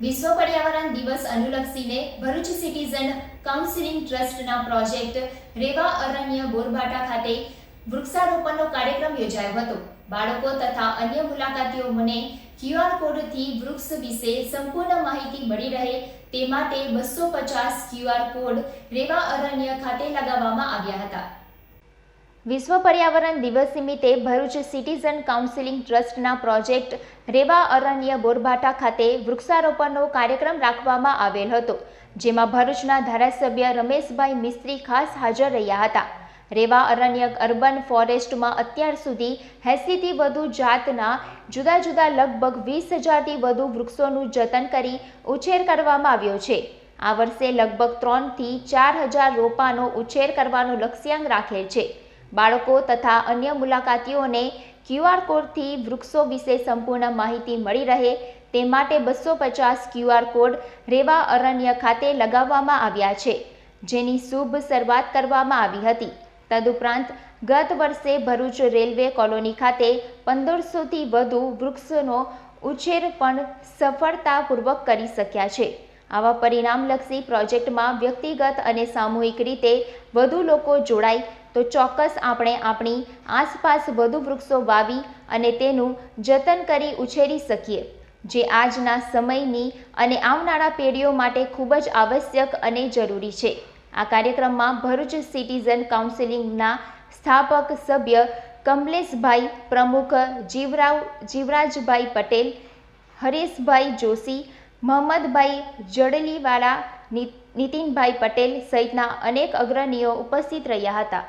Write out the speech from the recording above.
વિશ્વ પર્યાવરણ દિવસ અનુલક્ષીને ભરૂચ સિટીઝન કાઉન્સિલિંગ ટ્રસ્ટના પ્રોજેક્ટ રેવા અરણ્ય બોરબાટા ખાતે વૃક્ષારોપણનો કાર્યક્રમ યોજાયો હતો. બાળકો તથા અન્ય મુલાકાતીઓ મને ક્યુઆર કોડથી વૃક્ષ વિશે સંપૂર્ણ માહિતી મળી રહે તે માટે બસો પચાસ ક્યુઆર કોડ રેવા અરણ્ય ખાતે લગાવવામાં આવ્યા હતા. વિશ્વ પર્યાવરણ દિવસ નિમિત્તે ભરૂચ સિટીઝન કાઉન્સિલિંગ ટ્રસ્ટના પ્રોજેક્ટ રેવા અરણ્ય બોરભાટા ખાતે વૃક્ષારોપણનો કાર્યક્રમ રાખવામાં આવેલ હતો, જેમાં ભરૂચના ધારાસભ્ય રમેશભાઈ મિસ્ત્રી ખાસ હાજર રહ્યા હતા. રેવા અરણ્ય અર્બન ફોરેસ્ટમાં અત્યાર સુધી એંસીથી વધુ જાતના, જુદા જુદા લગભગ વીસ હજારથી વધુ વૃક્ષોનું જતન કરી ઉછેર કરવામાં આવ્યો છે. આ વર્ષે લગભગ ત્રણથી ચાર હજાર રોપાનો ઉછેર કરવાનો લક્ષ્યાંક રાખેલ છે. બાળકો તથા અન્ય મુલાકાતીઓને ક્યુઆર કોડથી વૃક્ષો વિશે સંપૂર્ણ માહિતી મળી રહે તે માટે બસો પચાસ ક્યુઆર કોડ રેવા અરણ્ય ખાતે લગાવવામાં આવ્યા છે, જેની શુભ શરૂઆત કરવામાં આવી હતી. તદુપરાંત, ગત વર્ષે ભરૂચ રેલવે કોલોની ખાતે પંદરસોથી વધુ વૃક્ષોનો ઉછેર પણ સફળતાપૂર્વક કરી શક્યા છે. આવા પરિણામલક્ષી પ્રોજેક્ટમાં વ્યક્તિગત અને સામૂહિક રીતે વધુ લોકો જોડાય તો ચોક્કસ આપણે આપણી આસપાસ વધુ વૃક્ષો વાવી અને તેનું જતન કરી ઉછેરી શકીએ. જે આજના સમયની અને આવનારા પેઢીઓ માટે ખૂબ જ આવશ્યક અને જરૂરી છે. આ કાર્યક્રમમાં ભરૂચ સિટીઝન કાઉન્સિલિંગના સ્થાપક સભ્ય કમલેશભાઈ પ્રમુખ, જીવરાવ, જીવરાજભાઈ પટેલ, હરેશભાઈ જોશી મોહમ્મદભાઈ જડલીવાળા નીતિનભાઈ પટેલ સહિતના અનેક અગ્રણીઓ ઉપસ્થિત રહ્યા હતા.